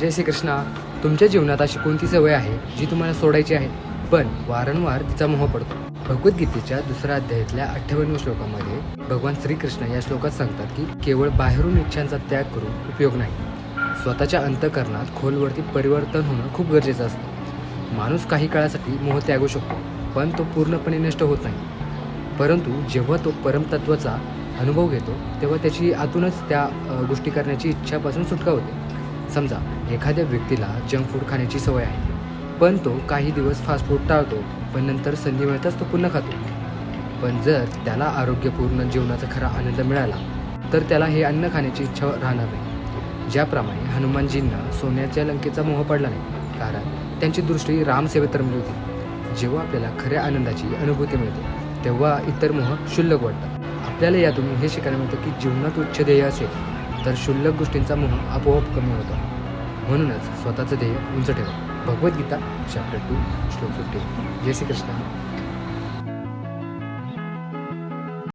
जय श्री कृष्णा तुमच्या जीवनात अशी कोणती सवय आहे जी तुम्हाला सोडायची आहे? पण वारंवार तिचा मोह पडतो. भगवद्गीतेच्या दुसऱ्या अध्यायातल्या अठ्ठावन्न श्लोकामध्ये भगवान श्रीकृष्ण या श्लोकात सांगतात की केवळ बाहेरून इच्छांचा त्याग करून उपयोग नाही. स्वतःच्या अंतकरणात खोलवरती परिवर्तन होणं खूप गरजेचं असतं. माणूस काही काळासाठी मोह त्यागू शकतो पण तो पूर्णपणे नष्ट होत नाही. परंतु जेव्हा तो परमतत्वाचा अनुभव घेतो तेव्हा त्याची आतूनच त्या गोष्टी करण्याची इच्छापासून सुटका होते. समजा एखाद्या व्यक्तीला जंक फूड खाण्याची सवय आहे पण तो काही दिवस फास्ट फूड टाळतो पण नंतर संधी मिळताच तो पुन्हा खातो. पण जर त्याला आरोग्यपूर्ण जीवनाचा खरा आनंद मिळाला तर त्याला हे अन्न खाण्याची इच्छा राहणार नाही. ज्याप्रमाणे हनुमानजींना सोन्याच्या लंकेचा मोह पडला नाही कारण त्यांची दृष्टी रामसेवेत रमली होती. जेव्हा आपल्याला खऱ्या आनंदाची अनुभूती मिळते तेव्हा इतर मोह क्षुल्लक वाटतात. आपल्याला यातून हे शिकायला मिळतं की जीवनात उच्च ध्येय असेल. तर क्षुल्लक गोष्टींचा मोह आपोआप कमी होतो. म्हणूनच स्वतःचं ध्येय उंच ठेवा. भगवद्गीता चॅप्टर टू श्लोक फिफ्टी जय श्री कृष्ण